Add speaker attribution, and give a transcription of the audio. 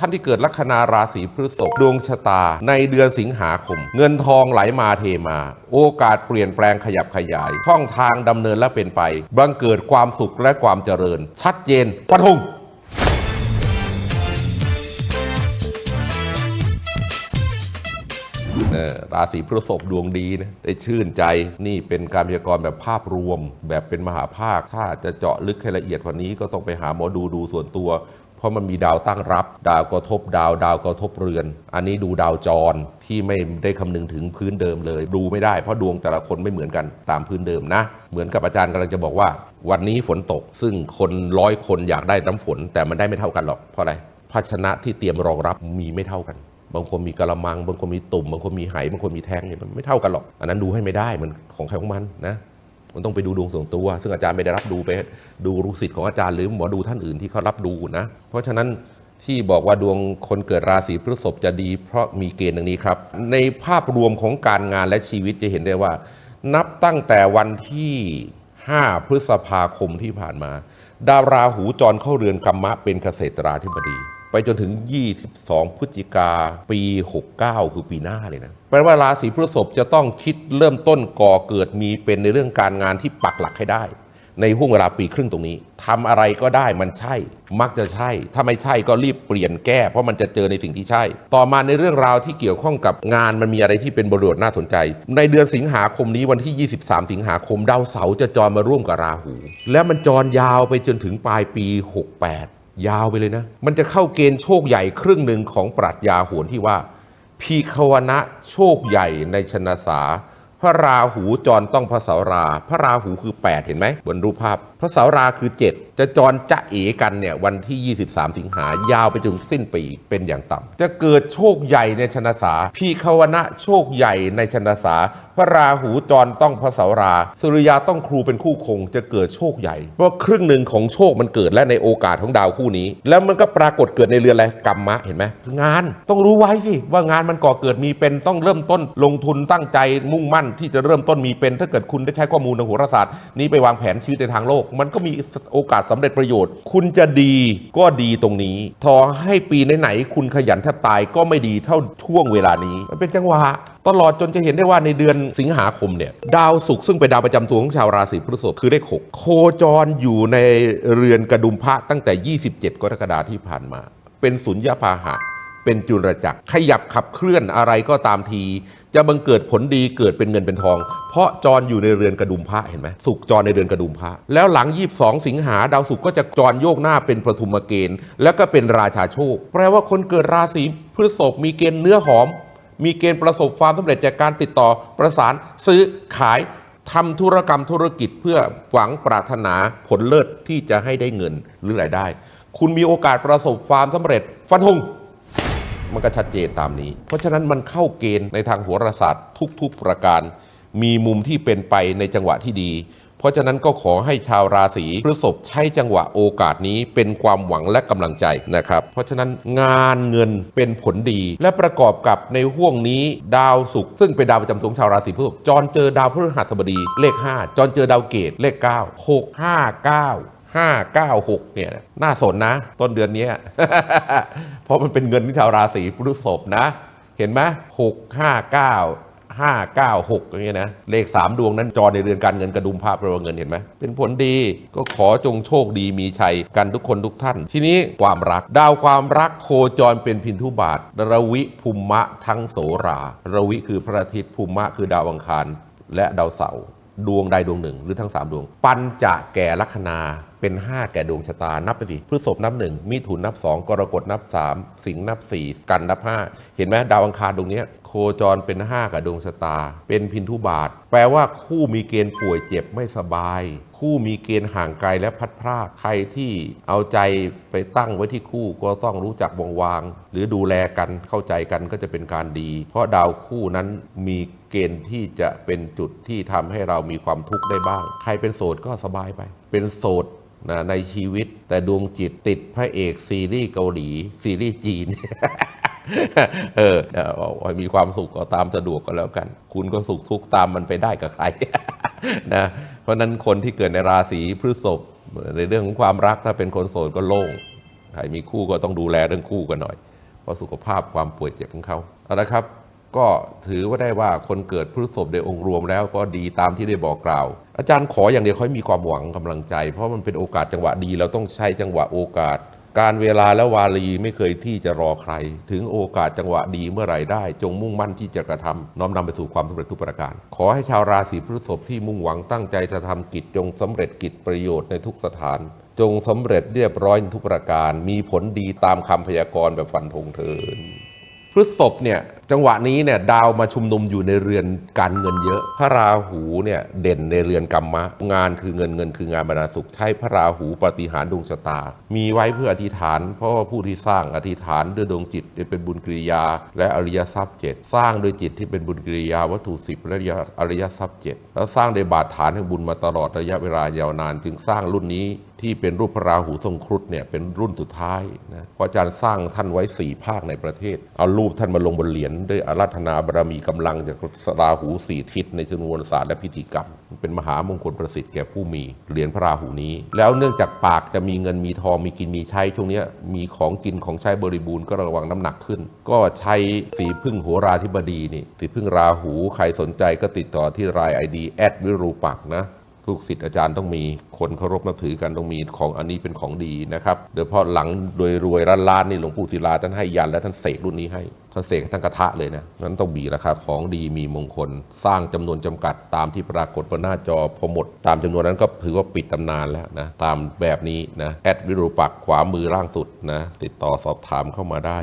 Speaker 1: ท่านที่เกิดลัคนาราศีพฤษภดวงชะตา ในเดือนสิงหาคม เงินทองไหลมาเทมา โอกาสเปลี่ยนแปลงขยับขยาย ช่องทางดำเนินและเป็นไป บังเกิดความสุขและความเจริญ ชัดเจนฟันธงราศีพฤษภดวงดีนะได้ชื่นใจนี่เป็นการพยากรณ์แบบภาพรวม แบบเป็นมหาภาค ถ้าจะเจาะลึกให้ละเอียดกว่านี้ก็ต้องไปหาหมอดูดูส่วนตัว เพราะมันมีดาวตั้งรับ ดาวกระทบดาว ดาวกระทบเรือน อันนี้ดูดาวจรที่ไม่ได้คำนึงถึงพื้นเดิมเลย ดูไม่ได้เพราะดวงแต่ละคนไม่เหมือนกันตามพื้นเดิมนะ เหมือนกับอาจารย์กำลังจะบอกว่า วันนี้ฝนตก ซึ่งคนร้อยคนอยากได้น้ำฝน แต่มันได้ไม่เท่ากันหรอกเพราะอะไรภาชนะที่เตรียมรองรับมีไม่เท่ากันบางคนมีกระมัง บางคนมีตุ่ม บางคนมีไหบางคนมีแท้งเนี่ยมันไม่เท่ากันหรอก อันนั้นดูให้ไม่ได้มันของใครของมันนะ มันต้องไปดูดวงส่วนตัว ซึ่งอาจารย์ไม่ได้รับดูไปดูลูกศิษย์ของอาจารย์หรือหมอดูท่านอื่นที่เขารับดูนะ เพราะฉะนั้นที่บอกว่าดวงคนเกิดราศีพฤษภจะดี เพราะมีเกณฑ์ดังนี้ครับ ในภาพรวมของการงานและชีวิตจะเห็นได้ว่า นับตั้งแต่วันที่ 5 พฤษภาคมที่ผ่านมา ดาวราหูจรเข้าเรือนกรรมะเป็นเกษตราธิบดี ไปจนถึง 22 พฤศจิกาปี 69 คือปีหน้าเลยนะ แปลว่าราศีพฤษภจะต้องคิดเริ่มต้นก่อเกิดมีเป็นในเรื่องการงานที่ปักหลักให้ได้ ในห่วงเวลาปีครึ่งตรงนี้ทำอะไรก็ได้มันใช่ มักจะใช่ ถ้าไม่ใช่ก็รีบเปลี่ยนแก้ เพราะมันจะเจอในสิ่งที่ใช่ ต่อมาในเรื่องราวที่เกี่ยวข้องกับงานมันมีอะไรที่เป็นบริบทน่าสนใจ ในเดือนสิงหาคมนี้วันที่ 23 สิงหาคมดาวเสาร์จะจรมาร่วมกับราหู แล้วมันจรยาวไปจนถึงปลายปี 68 ยาวไปเลยนะ มันจะเข้าเกณฑ์โชคใหญ่ครึ่งหนึ่งของปรัชญาโหนที่ว่าพีควนะโชคใหญ่ในชนะสา พระราหูจรต้องพระสารา พระราหูคือ 8 เห็นไหมบนรูปภาพพระเสาราคือ 7 จะจรจะเอกันเนี่ยวันที่ 23 สิงหายาวไปจนสิ้นปีเป็นอย่างต่ำจะเกิดโชคใหญ่ในชนสาพีควนะโชคใหญ่ในชนสาพระราหูจรต้องพระเสารา สุริยาต้องครูเป็นคู่คง จะเกิดโชคใหญ่ เพราะครึ่งหนึ่งของโชคมันเกิดและในโอกาสของดาวคู่นี้ แล้วมันก็ปรากฏเกิดในเรือนอะไรกรรมะเห็นไหมงานต้องรู้ไว้สิว่างานมันก่อเกิดมีเป็นต้องเริ่มต้นลงทุนตั้งใจมุ่งมั่นที่จะเริ่มต้นมีเป็น ถ้าเกิดคุณได้ใช้ข้อมูลทางโหราศาสตร์นี้ไปวางแผนชีวิตในทางโลกมันก็มีโอกาสสำเร็จประโยชน์ คุณจะดีก็ดีตรงนี้ทอให้ปีไหนๆคุณขยันแทบตายก็ไม่ดีเท่าช่วงเวลานี้ มันเป็นจังหวะตลอดจนจะเห็นได้ว่าในเดือนสิงหาคมเนี่ยดาวศุกร์ซึ่งเป็นดาวประจำตัวของชาวราศีพฤษภคือเลขหกโคจรอยู่ในเรือนกระดุมพระตั้งแต่ 27 กรกฎาคมที่ผ่านมา เป็นสุญญาพาหะ เป็นจุลจักรขยับขับเคลื่อนอะไรก็ตามที จะบังเกิดผลดีเกิดเป็นเงินเป็นทอง เพราะจรอยู่ในเรือนกระดุมพระเห็นไหมสุกจรในเรือนกระดุมพระแล้วหลัง22สิงหาดาวสุกก็จะจรโยกหน้าเป็นประทุมเกณฑ์ แล้วก็เป็นราชาโชค แปลว่าคนเกิดราศีพฤษภมีเกณฑ์เนื้อหอม มีเกณฑ์ประสบความสำเร็จจากการติดต่อประสานซื้อขายทำธุรกรรมธุรกิจเพื่อหวังปรารถนาผลเลิศที่จะให้ได้เงินหรือรายได้ คุณมีโอกาสประสบความสำเร็จฟันธง มันก็ชัดเจนตามนี้ เพราะฉะนั้นมันเข้าเกณฑ์ในทางโหราศาสตร์ทุกๆประการ มีมุมที่เป็นไปในจังหวะที่ดี เพราะฉะนั้นก็ขอให้ชาวราศีพฤษภใช้จังหวะโอกาสนี้เป็นความหวังและกำลังใจนะครับ เพราะฉะนั้นงานเงินเป็นผลดีและประกอบกับในห่วงนี้ดาวศุกร์ซึ่งเป็นดาวประจำตัวของชาวราศีพฤษภจรเจอดาวพฤหัสบดีเลข 5 จรเจอดาวเกตเลข 9 6 5 9 596 เนี่ยน่าสนนะ ต้นเดือนนี้ เพราะมันเป็นเงินที่ชาวราศีพฤษภนะ เห็นไหมหกห้าเก้าห้าเก้าหกอย่างเงี้ยนะเลขสามดวงนั้นจอในเรือนการเงินกระดุมภาพเราเงินเห็นไหมเป็นผลดีก็ขอจงโชคดีมีชัยกันทุกคนทุกท่าน ทีนี้ความรัก ดาวความรักโคจรเป็นพินทุบาทระวิภูมะทั้งโสราระวิคือพระอาทิตย์ภูมะคือดาวอังคาร และดาวเสาร์ดวงใดดวงหนึ่ง หรือทั้ง3ดวง ปัญจะแก่ลัคนา เป็น 5 แก่ดวงชะตา นับไปสิพฤษภนับหนึ่งมิถุนนับ 2 กรกฎนับ 3 สิงห์นับ 4 กันนับ 5 เห็นไหมดาวอังคารดวงนี้โคจรเป็น 5 กับดวงชะตา เป็นพินทุบาทแปลว่าคู่มีเกณฑ์ป่วยเจ็บไม่สบาย คู่มีเกณฑ์ห่างไกลและพัดพรากใครที่เอาใจไปตั้งไว้ที่คู่ก็ต้องรู้จักวางวาง หรือดูแลกันเข้าใจกันก็จะเป็นการดี เพราะดาวคู่นั้นมีเกณฑ์ที่จะเป็นจุดที่ทำให้เรามีความทุกข์ได้บ้าง ใครเป็นโสดก็สบายไป เป็นโสดนะในชีวิตแต่ดวงจิตติดพระเอกซีรีส์เกาหลีซีรีส์จีน เออเอมีความสุขก็ตามสะดวกก็แล้วกัน คุณก็สุขทุกข์ตามมันไปได้กับใครนะเพราะนั้นคนที่เกิดในราศีพฤษภในเรื่องของความรักถ้าเป็นคนโสดก็โล่งใครมีคู่ก็ต้องดูแลเรื่องคู่กันหน่อย เพราะสุขภาพความป่วยเจ็บของเขาเอาละครับ ก็ถือว่าได้ว่าคนเกิดพฤษภในองค์รวมแล้วก็ดีตามที่ได้บอกกล่าว อาจารย์ขออย่างเดียวเขาให้มีความหวังกำลังใจ เพราะมันเป็นโอกาสจังหวะดีเราต้องใช้จังหวะโอกาส การเวลาและวาลีไม่เคยที่จะรอใคร ถึงโอกาสจังหวะดีเมื่อไหร่ได้ จงมุ่งมั่นที่จะกระทำน้อมนำไปสู่ความสำเร็จทุกประการ ขอให้ชาวราศีพฤษภที่มุ่งหวังตั้งใจจะทำกิจจงสำเร็จกิจประโยชน์ในทุกสถาน จงสำเร็จเรียบร้อยทุกประการ มีผลดีตามคำพยากรณ์แบบฟันธงเถินพฤษภเนี่ย จังหวะนี้เนี่ยดาวมาชุมนุมอยู่ในเรือนการเงินเยอะ พระราหูเนี่ยเด่นในเรือนกรรมะ งานคือเงินเงินคืองานบรรณาสุข ใช้พระราหูปฏิหารดวงชะตา มีไว้เพื่ออธิษฐาน เพราะว่าผู้ที่สร้างอธิษฐานด้วยดวงจิตเป็นบุญกิริยา และอริยทรัพย์เจ็ดสร้างด้วยจิตที่เป็นบุญกิริยาวัตถุสิบและอริยทรัพย์เจ็ดแล้วสร้างในบาทฐานแห่งบุญมาตลอดระยะเวลายาวนาน จึงสร้างรุ่นนี้ ที่เป็นรูปพระราหูทรงครุฑเนี่ยเป็นรุ่นสุดท้ายนะเพราะอาจารย์สร้างท่านไว้สี่ภาคในประเทศ เอารูปท่านมาลงบนเหรียญด้วยอาราธนาบารมีกำลังจากราหูสี่ทิศในชนวนศาสตร์และพิธีกรรม เป็นมหามงคลประสิทธิ์แก่ผู้มีเหรียญพระราหูนี้ แล้วเนื่องจากปากจะมีเงินมีทองมีกินมีใช้ช่วงนี้มีของกินของใช้บริบูรณ์ก็ระวังน้ำหนักขึ้น ก็ใช้สีพึ่งโหราธิบดีนี่สีพึ่งราหูใครสนใจก็ติดต่อที่รายไอดีแอดวิรูปักนะ ลูกศิษย์อาจารย์ต้องมีคนเคารพนับถือกันต้องมีของอันนี้เป็นของดีนะครับโดยเฉพาะหลังโดยรวยร้านล้านนี่หลวงปู่ศิลาท่านให้ยันและท่านเสกรุ่นนี้ให้ท่านเสกทั้งกระทะเลยนะนั้นต้องมีราคาของดีมีมงคล สร้างจำนวนจำกัดตามที่ปรากฏบนหน้าจอพอหมด ตามจำนวนนั้นก็ถือว่าปิดตำนานแล้วนะตามแบบนี้นะแอดวิรูปักขวามือล่างสุดนะติดต่อสอบถามเข้ามาได้